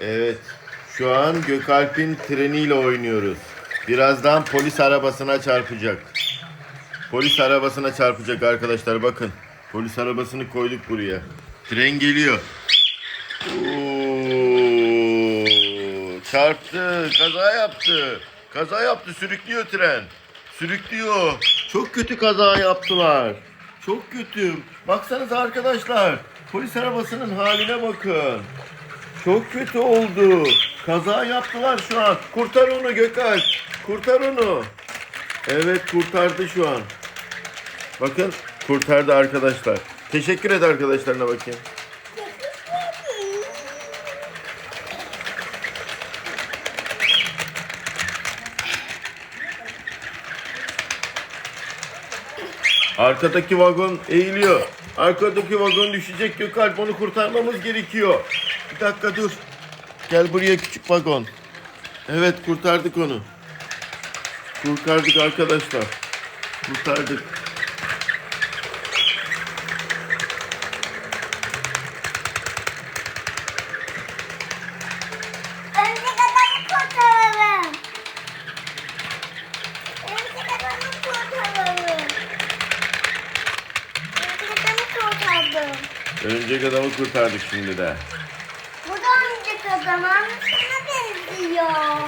Evet. Şu an Gökalp'in treniyle oynuyoruz. Birazdan polis arabasına çarpacak. Polis arabasına çarpacak arkadaşlar bakın. Polis arabasını koyduk buraya. Tren geliyor. Oo, çarptı, kaza yaptı. Kaza yaptı, sürüklüyor tren. Sürüklüyor. Çok kötü kaza yaptılar. Çok kötü. Baksanıza arkadaşlar. Polis arabasının haline bakın. Çok kötü oldu. Kaza yaptılar şu an. Kurtar onu Gökalp. Kurtar onu. Evet kurtardı şu an. Bakın kurtardı arkadaşlar. Teşekkür et arkadaşlarına bakayım. Arkadaki vagon eğiliyor. Arkadaki vagon düşecek Gökalp onu kurtarmamız gerekiyor. Bir dakika dur. Gel buraya küçük vagon. Evet kurtardık onu. Kurtardık arkadaşlar. Kurtardık. Kurtardım. Örümcek adamı kurtardık şimdi de. Bu da örümcek adam. Annesine benziyor.